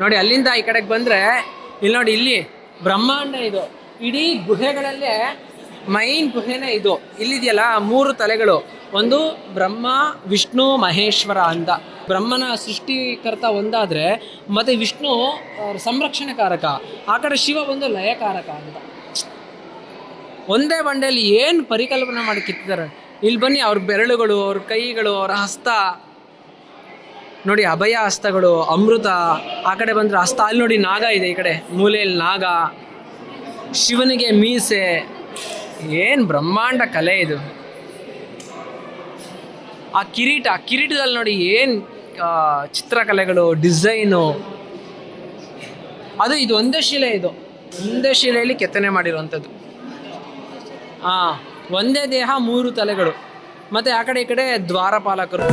ನೋಡಿ, ಅಲ್ಲಿಂದ ಈ ಕಡೆಗೆ ಬಂದರೆ, ಇಲ್ಲಿ ನೋಡಿ, ಇಲ್ಲಿ ಬ್ರಹ್ಮಾಂಡ ಇದು. ಇಡೀ ಗುಹೆಗಳಲ್ಲೇ ಮೈನ್ ಗುಹೆನೇ ಇದು. ಇಲ್ಲಿದೆಯಲ್ಲ ಮೂರು ತಲೆಗಳು. ಒಂದು ಬ್ರಹ್ಮ, ವಿಷ್ಣು, ಮಹೇಶ್ವರ ಅಂತ. ಬ್ರಹ್ಮನ ಸೃಷ್ಟಿಕರ್ತ ಒಂದಾದರೆ, ಮತ್ತು ವಿಷ್ಣು ಸಂರಕ್ಷಣೆ ಸಂರಕ್ಷಣೆಕಾರಕ. ಆ ಕಡೆ ಶಿವ ಒಂದು ಲಯಕಾರಕ ಅಂತ. ಒಂದೇ ಬಂಡೆಯಲ್ಲಿ ಏನು ಪರಿಕಲ್ಪನೆ ಮಾಡಿ ಕಿತ್ತಿದ್ದಾರೆ? ಇಲ್ಲಿ ಬನ್ನಿ, ಅವ್ರ ಬೆರಳುಗಳು, ಅವ್ರ ಕೈಗಳು, ಅವ್ರ ಹಸ್ತ. ನೋಡಿ, ಅಭಯ ಹಸ್ತಗಳು, ಅಮೃತ, ಆ ಕಡೆ ಬಂದ್ರೆ ಹಸ್ತ. ಅಲ್ಲಿ ನೋಡಿ ನಾಗ ಇದೆ ಈ ಕಡೆ. ಮೂಲೆಯಲ್ಲಿ ನಾಗ, ಶಿವನಿಗೆ ಮೀಸೆ. ಏನು ಬ್ರಹ್ಮಾಂಡ ಕಲೆ ಇದು. ಆ ಕಿರೀಟ ಕಿರೀಟದಲ್ಲಿ ನೋಡಿ ಏನು ಚಿತ್ರಕಲೆಗಳು, ಡಿಸೈನು. ಅದು, ಇದು ಒಂದೇ ಶಿಲೆ ಇದು. ಒಂದೇ ಶಿಲೆಯಲ್ಲಿ ಕೆತ್ತನೆ ಮಾಡಿರುವಂಥದ್ದು. ಹಾಂ ಒಂದೇ ದೇಹ, ಮೂರು ತಲೆಗಳು. ಮತ್ತು ಆ ಕಡೆ, ಈ ಕಡೆ ದ್ವಾರಪಾಲಕರು.